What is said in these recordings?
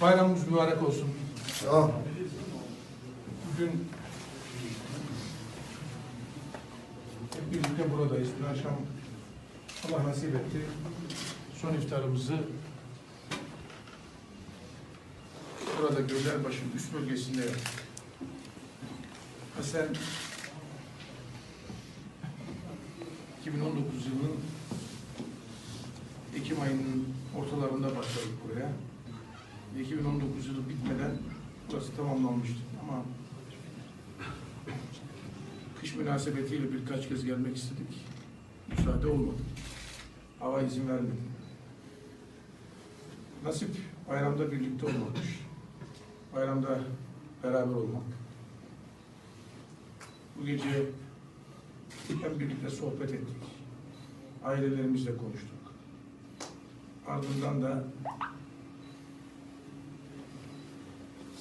Bayramımız mübarek olsun. Bugün hep birlikte buradayız. Dün akşam Allah nasip etti. Son iftarımızı burada Göllerbaşı'nın üst bölgesinde yaptık. Aslen 2019 yılının Ekim ayının ortalarında başladık buraya. 2019 yılı bitmeden burası tamamlanmıştı ama kış münasebetiyle birkaç kez gelmek istedik. Müsaade olmadı. Hava izin vermedi. Nasip bayramda birlikte olmakmış. Bayramda beraber olmak. Bu gece hem birlikte sohbet ettik. Ailelerimizle konuştuk. Ardından da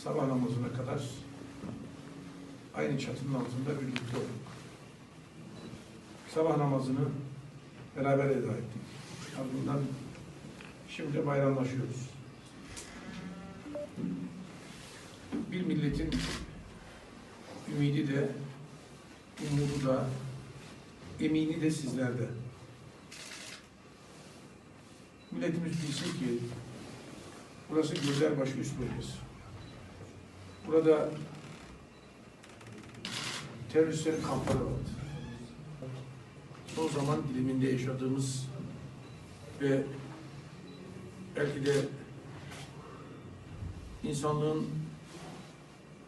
sabah namazına kadar aynı çatının altında birlikte olduk. Sabah namazını beraber eda ettik. Ardından şimdi bayramlaşıyoruz. Bir milletin ümidi de, umudu da, emini de sizlerde. Milletimiz bilsin ki burası Göllerbaşı üst bölgesi. Burada teröristlerin kampları vardı. Son zaman diliminde yaşadığımız ve belki de insanlığın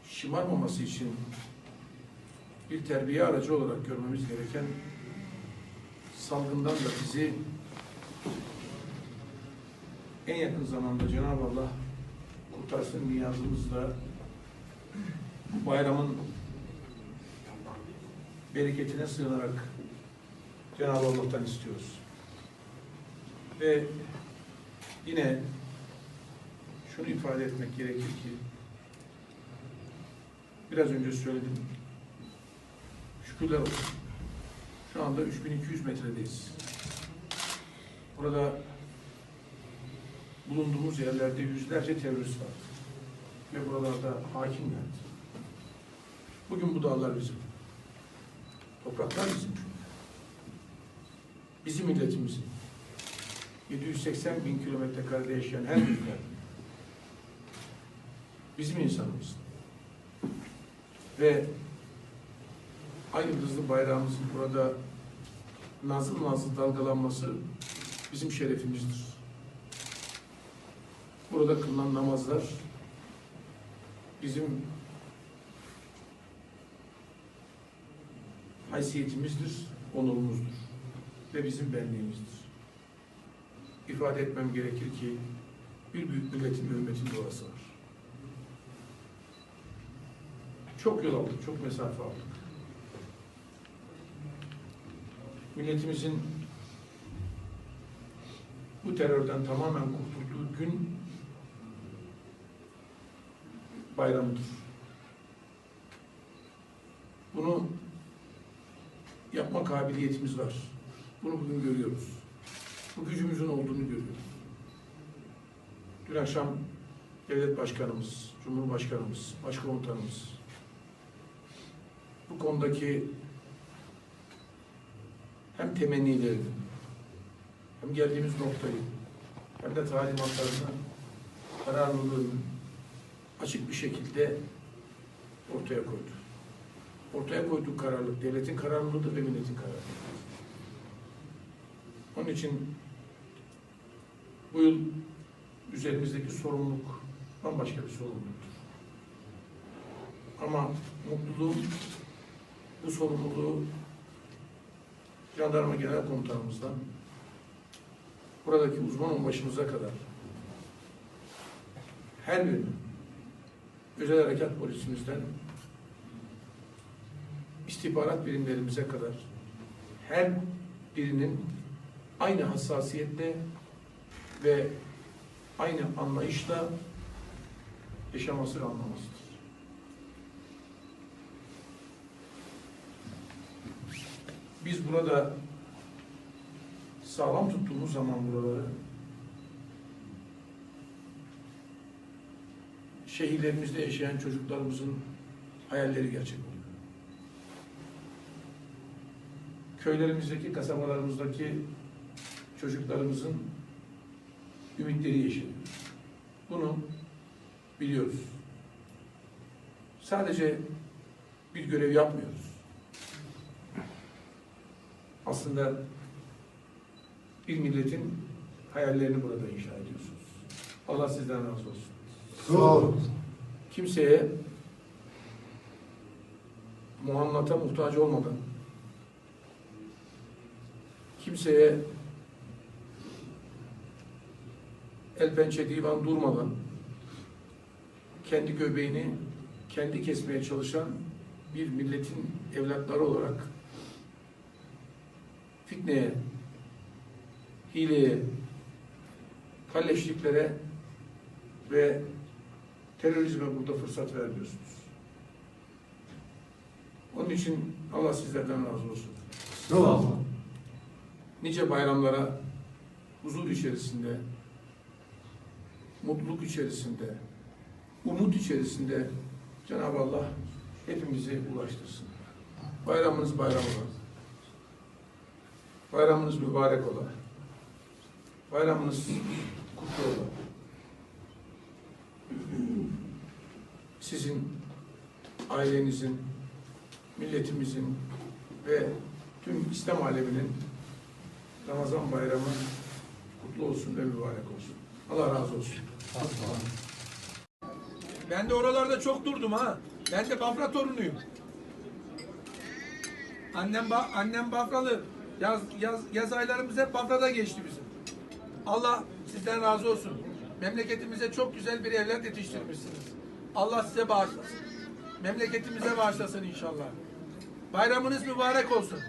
şımarmaması için bir terbiye aracı olarak görmemiz gereken salgından da bizi en yakın zamanda Cenab-ı Allah kurtarsın niyazımızla bayramın bereketine sığınarak Cenab-ı Allah'tan istiyoruz. Ve yine şunu ifade etmek gerekir ki biraz önce söyledim. Şükürler olsun. Şu anda 3200 metredeyiz. Burada bulunduğumuz yerlerde yüzlerce terörist var. Ve buralarda hakimlerdi. Bugün bu dağlar bizim. Topraklar bizim. Bizim milletimizin. 780 bin kilometre karede yaşayan her ülke bizim insanımız. Ve aynı hızlı bayrağımızın burada nazıl nazıl dalgalanması bizim şerefimizdir. Burada kılınan namazlar bizim haysiyetimizdir, onurumuzdur ve bizim benliğimizdir. İfade etmem gerekir ki bir büyük milletin ve ümmetin duası var. Çok yol aldık, çok mesafe aldık. Milletimizin bu terörden tamamen kurtulduğu gün bayramıdır. Bunu yapma kabiliyetimiz var. Bunu bugün görüyoruz. Bu gücümüzün olduğunu görüyoruz. Dün akşam devlet başkanımız, cumhurbaşkanımız, başkomutanımız bu konudaki hem temennilerini hem geldiğimiz noktayı hem de talimatlarını kararlılığını açık bir şekilde ortaya koydu. Ortaya koyduğu kararlılık devletin kararlılığıdır ve milletin kararlılığıdır. Onun için bu yıl üzerimizdeki sorumluluk bambaşka bir sorumluluktur. Ama mutluluğum bu sorumluluğu Jandarma Genel Komutanımızdan buradaki uzman onbaşımıza kadar her birinin özel harekat polisimizden istihbarat birimlerimize kadar her birinin aynı hassasiyetle ve aynı anlayışla yaşaması ve anlamasıdır. Biz burada sağlam tuttuğumuz zaman buraları şehirlerimizde yaşayan çocuklarımızın hayalleri gerçek oluyor. Köylerimizdeki, kasabalarımızdaki çocuklarımızın ümitleri yeşeriyor. Bunu biliyoruz. Sadece bir görev yapmıyoruz. Aslında bir milletin hayallerini burada inşa ediyorsunuz. Allah sizden razı olsun. Olun. Kimseye muhammata muhtaç olmadan, kimseye el pençe divan durmadan, kendi göbeğini kendi kesmeye çalışan bir milletin evlatları olarak fitneye, hileye, kalleşliklere ve terörizme burada fırsat vermiyorsunuz. Onun için Allah sizlerden razı olsun. Sağ olun. Nice bayramlara huzur içerisinde, mutluluk içerisinde, umut içerisinde Cenab-ı Allah hepimizi ulaştırsın. Bayramınız bayram ola. Bayramınız mübarek ola. Bayramınız kutlu ola. Sizin, ailenizin, milletimizin ve tüm İslam aleminin Ramazan bayramı kutlu olsun ve mübarek olsun. Allah razı olsun. Ben de oralarda çok durdum ha. Ben de Bafra torunuyum. Annem ba annem Bafralı. Yaz, yaz, yaz aylarımız hep Bafra'da geçti bizim. Allah sizden razı olsun. Memleketimize çok güzel bir evlat yetiştirmişsiniz. Allah size bağışlasın. Memleketimize bağışlasın inşallah. Bayramınız mübarek olsun.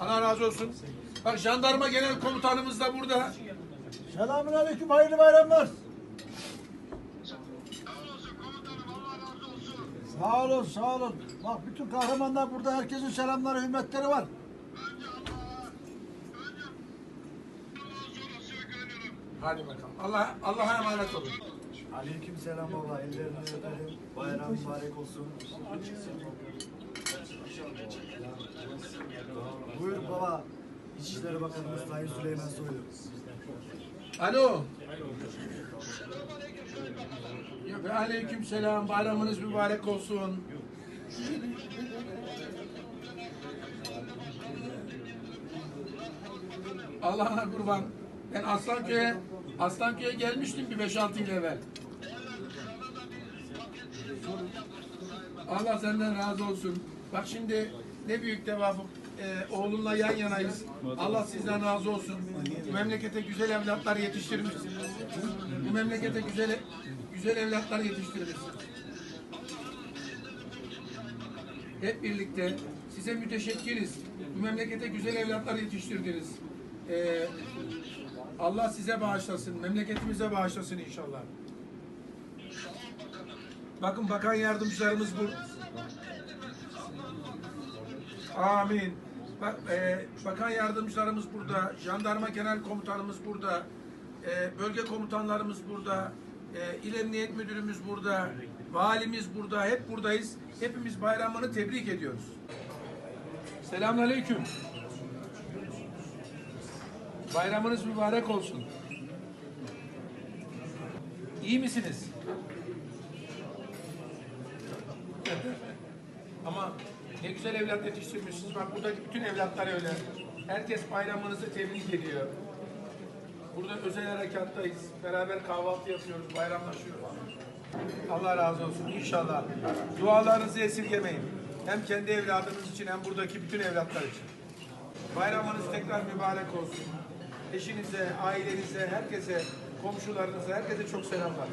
Allah razı olsun. Bak jandarma genel komutanımız da burada. Selamünaleyküm, hayırlı bayramlar. Sağ olun, sağ olun. Bak bütün kahramanlar burada, herkesin selamları, hürmetleri var. Hadi bakalım. Allah Allah'a emanet olun. Aleyküm selam baba. Ellerini öperim. Bayram mübarek olsun. Buyur baba. İçişleri Bakanımız Sayın Süleyman Soylu. Alo. Ve aleyküm selam. Bayramınız mübarek olsun. Allah'ına kurban. Ben Aslanköy'e Aslanköy'e gelmiştim bir 5-6 yıl evvel. Allah senden razı olsun. Bak şimdi ne büyük tevafuk. Ee, oğlunla yan yanayız. Allah sizden razı olsun. Bu memlekete güzel evlatlar yetiştirmişsiniz. Bu memlekete güzel güzel evlatlar yetiştirmişsiniz. Hep birlikte size müteşekkiriz. Bu memlekete güzel evlatlar yetiştirdiniz. Ee, Allah size bağışlasın, memleketimize bağışlasın inşallah. Bakın bakan yardımcılarımız bu. Amin. Bak, e, bakan yardımcılarımız burada, jandarma genel komutanımız burada, e, bölge komutanlarımız burada, e, il emniyet müdürümüz burada, valimiz burada, hep buradayız. Hepimiz bayramını tebrik ediyoruz. Selamünaleyküm. Bayramınız mübarek olsun. İyi misiniz? Ama ne güzel evlat yetiştirmişsiniz. Bak buradaki bütün evlatlar öyle. Herkes bayramınızı tebrik ediyor. Burada özel harekattayız. Beraber kahvaltı yapıyoruz, bayramlaşıyoruz. Allah razı olsun inşallah. Dualarınızı esirgemeyin. Hem kendi evladınız için hem buradaki bütün evlatlar için. Bayramınız tekrar mübarek olsun. Eşinize, ailenize, herkese, komşularınıza, herkese çok selamlar.